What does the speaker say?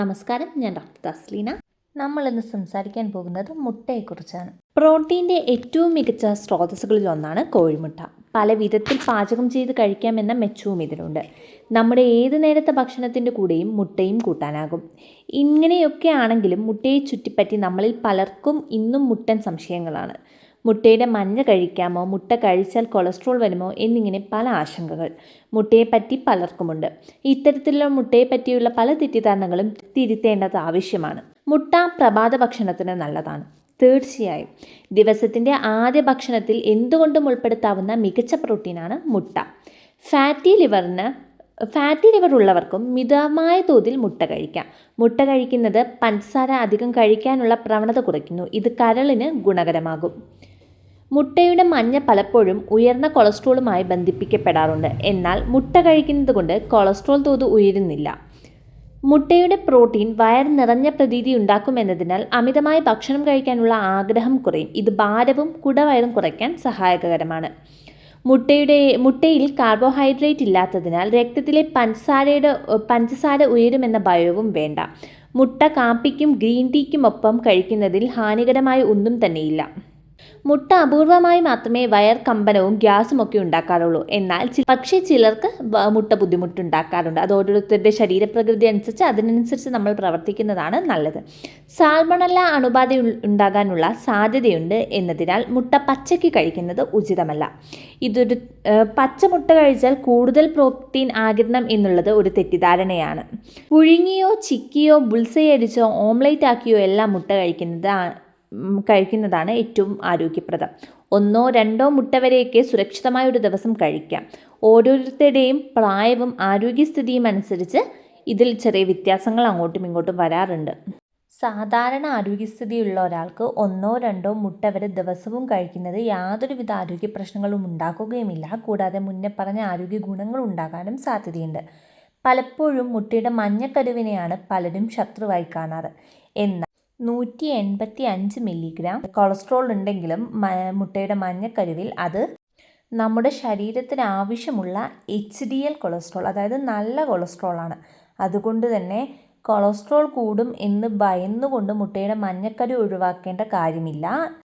നമസ്കാരം ഞാൻ ഡോക്ടർ തസ്ലീന നമ്മൾ ഇന്ന് സംസാരിക്കാൻ പോകുന്നത് മുട്ടയെക്കുറിച്ചാണ്. പ്രോട്ടീന്റെ ഏറ്റവും മികച്ച സ്രോതസ്സുകളിൽ ഒന്നാണ് കോഴിമുട്ട. പല വിധത്തിൽ പാചകം ചെയ്ത് കഴിക്കാമെന്ന മെച്ചവും ഇതിലുണ്ട്. നമ്മുടെ ഏത് നേരത്തെ ഭക്ഷണത്തിന്റെ കൂടെയും മുട്ടയും കൂട്ടാനാകും. ഇങ്ങനെയൊക്കെ ആണെങ്കിലും മുട്ടയെ ചുറ്റിപ്പറ്റി നമ്മളിൽ പലർക്കും ഇന്നും മുട്ടൻ സംശയങ്ങളാണ്. മുട്ടയുടെ മഞ്ഞ കഴിക്കാമോ മുട്ട കഴിച്ചാൽ കൊളസ്ട്രോൾ വരുമോ എന്നിങ്ങനെ പല ആശങ്കകൾ മുട്ടയെപ്പറ്റി പലർക്കുമുണ്ട്. ഇത്തരത്തിലുള്ള മുട്ടയെ പറ്റിയുള്ള പല തെറ്റിദ്ധാരണകളും തിരുത്തേണ്ടത് ആവശ്യമാണ്. മുട്ട പ്രഭാത ഭക്ഷണത്തിന് നല്ലതാണ്. തീർച്ചയായും. ദിവസത്തിന്റെ ആദ്യ ഭക്ഷണത്തിൽ എന്തുകൊണ്ടും ഉൾപ്പെടുത്താവുന്ന മികച്ച പ്രോട്ടീനാണ് മുട്ട. ഫാറ്റി ലിവറിന് ഫാറ്റി ലിവർ ഉള്ളവർക്കും മിതമായ തോതിൽ മുട്ട കഴിക്കാം. മുട്ട കഴിക്കുന്നത് പഞ്ചസാര അധികം കഴിക്കാനുള്ള പ്രവണത കുറയ്ക്കുന്നു. ഇത് കരളിന് ഗുണകരമാകും. മുട്ടയുടെ മഞ്ഞ പലപ്പോഴും ഉയർന്ന കൊളസ്ട്രോളുമായി ബന്ധിപ്പിക്കപ്പെടാറുണ്ട്. എന്നാൽ മുട്ട കഴിക്കുന്നത് കൊണ്ട് കൊളസ്ട്രോൾ തോത് ഉയരുന്നില്ല. മുട്ടയുടെ പ്രോട്ടീൻ വയർ നിറഞ്ഞ പ്രതീതി ഉണ്ടാക്കുമെന്നതിനാൽ അമിതമായ ഭക്ഷണം കഴിക്കാനുള്ള ആഗ്രഹം കുറയും. ഇത് ഭാരവും കുടവയറും കുറയ്ക്കാൻ സഹായകരമാണ്. മുട്ടയുടെ മുട്ടയിൽ കാർബോഹൈഡ്രേറ്റ് ഇല്ലാത്തതിനാൽ രക്തത്തിലെ പഞ്ചസാരയുടെ പഞ്ചസാര ഉയരുമെന്ന ഭയവും വേണ്ട. മുട്ട കാപ്പിക്കും ഗ്രീൻ ടീക്കും ഒപ്പം കഴിക്കുന്നതിൽ ഹാനികരമായ ഒന്നും തന്നെയില്ല. മുട്ട അപൂർവമായി മാത്രമേ വയർ കമ്പനവും ഗ്യാസും ഒക്കെ ഉണ്ടാക്കാറുള്ളൂ. എന്നാൽ പക്ഷെ ചിലർക്ക് മുട്ട ബുദ്ധിമുട്ടുണ്ടാക്കാറുണ്ട്. അത് ഓരോരുത്തരുടെ ശരീരപ്രകൃതി അനുസരിച്ച് അതിനനുസരിച്ച് നമ്മൾ പ്രവർത്തിക്കുന്നതാണ് നല്ലത്. സാൽമണല്ല അണുബാധ ഉണ്ടാകാനുള്ള സാധ്യതയുണ്ട് എന്നതിനാൽ മുട്ട പച്ചയ്ക്ക് കഴിക്കുന്നത് ഉചിതമല്ല. ഇതൊരു പച്ച മുട്ട കഴിച്ചാൽ കൂടുതൽ പ്രോട്ടീൻ ആകിരണം എന്നുള്ളത് ഒരു തെറ്റിദ്ധാരണയാണ്. പുഴുങ്ങിയോ ചിക്കിയോ ബുൾസയടിച്ചോ ഓംലേറ്റ് ആക്കിയോ എല്ലാം മുട്ട കഴിക്കുന്നത് കഴിക്കുന്നതാണ് ഏറ്റവും ആരോഗ്യപ്രദം. ഒന്നോ രണ്ടോ മുട്ട വരെയൊക്കെ സുരക്ഷിതമായ ഒരു ദിവസം കഴിക്കാം. ഓരോരുത്തരുടെയും പ്രായവും ആരോഗ്യസ്ഥിതിയും അനുസരിച്ച് ഇതിൽ ചെറിയ വ്യത്യാസങ്ങൾ അങ്ങോട്ടും ഇങ്ങോട്ടും വരാറുണ്ട്. സാധാരണ ആരോഗ്യസ്ഥിതിയുള്ള ഒരാൾക്ക് ഒന്നോ രണ്ടോ മുട്ട വരെ ദിവസവും കഴിക്കുന്നത് യാതൊരുവിധ ആരോഗ്യ പ്രശ്നങ്ങളും ഉണ്ടാക്കുകയുമില്ല. കൂടാതെ മുന്നേ പറഞ്ഞ ആരോഗ്യ ഗുണങ്ങൾ ഉണ്ടാകാനും സാധ്യതയുണ്ട്. പലപ്പോഴും മുട്ടയുടെ മഞ്ഞക്കരുവിനെയാണ് പലരും ശത്രുവായി കാണാറ്. എന്നാൽ നൂറ്റി എൺപത്തി അഞ്ച് മില്ലിഗ്രാം കൊളസ്ട്രോൾ ഉണ്ടെങ്കിലും മുട്ടയുടെ മഞ്ഞക്കരുവിൽ അത് നമ്മുടെ ശരീരത്തിന് ആവശ്യമുള്ള എച്ച് ഡി എൽ കൊളസ്ട്രോൾ അതായത് നല്ല കൊളസ്ട്രോൾ ആണ്. അതുകൊണ്ട് തന്നെ കൊളസ്ട്രോൾ കൂടും എന്ന് ഭയന്നുകൊണ്ട് മുട്ടയുടെ മഞ്ഞക്കരു ഒഴിവാക്കേണ്ട കാര്യമില്ല.